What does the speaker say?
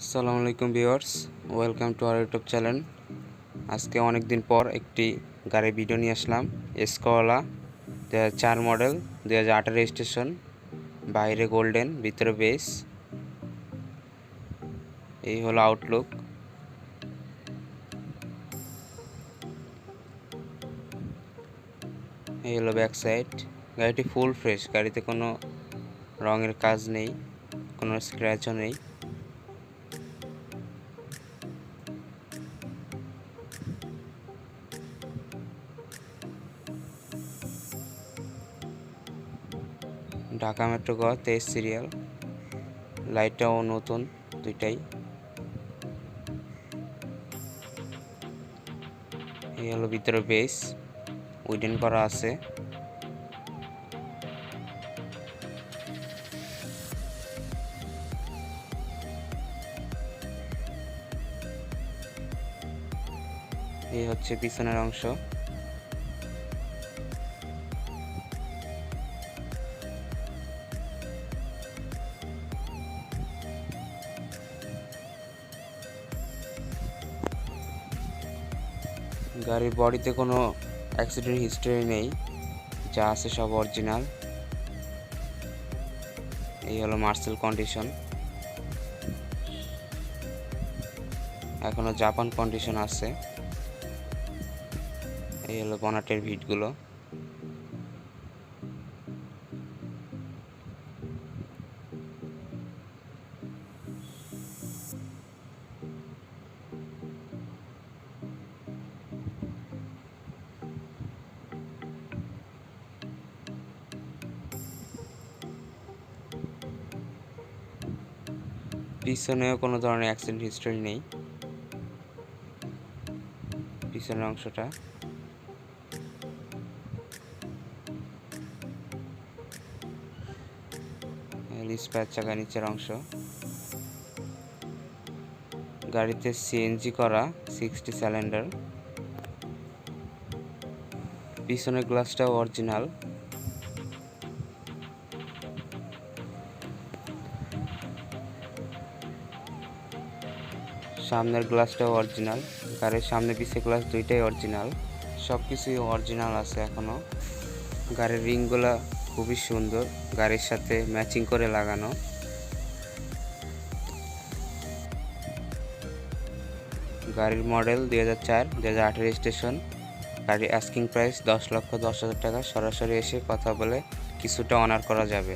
আসসালামু আলাইকুম viewers, welcome to our YouTube channel. আজকে অনেক দিন পর একটি গাড়ি ভিডিও নিয়ে আসলাম এসকোয়ালা দু চার মডেল, দু হাজার আঠারো স্টেশন বাইরে গোল্ডেন ভিতরে বেস এই হলো আউটলুক এই হলো ব্যাক সাইড গাড়িটি ফুল ফ্রেশ গাড়িতে কোনো রঙের কাজ নেই, কোনো স্ক্র্যাচও নেই। ঢাকা মেট্রো গ তেইশ সিরিয়াল। লাইটটাও নতুন, দুইটাই। এই হলো ভিতরে বেস, উইডেন করা আছে। এই হচ্ছে পিছনের অংশ। গাড়ির বডিতে কোনো অ্যাক্সিডেন্ট হিস্টরি নেই, যা আছে সব অরিজিনাল এই হলো মার্সেল কন্ডিশন এখনও জাপান কন্ডিশন আছে। এই হলো বনাটের ভিটগুলো। পিছনেও কোনো ধরনের অ্যাক্সিডেন্ট হিস্টরি নেই। পিছনের অংশটা। রিস্পায়ার চাকা নিচের অংশ। গাড়িতে সিএনজি করা সিক্সটি সিলিন্ডার পিছনের গ্লাসটাও অরিজিনাল সামনের গ্লাসটাও অরিজিনাল গাড়ির সামনে পিছিয়ে গ্লাস দুইটাই অরিজিনাল সব কিছুই অরিজিনাল আছে এখনও গাড়ির রিংগুলো খুবই সুন্দর, গাড়ির সাথে ম্যাচিং করে লাগানো। গাড়ির মডেল দুই হাজার চার, দুই হাজার আঠেরো স্টেশন গাড়ির আস্কিং প্রাইস দশ লক্ষ দশ হাজার টাকা। সরাসরি এসে কথা বলে কিছুটা অনার করা যাবে।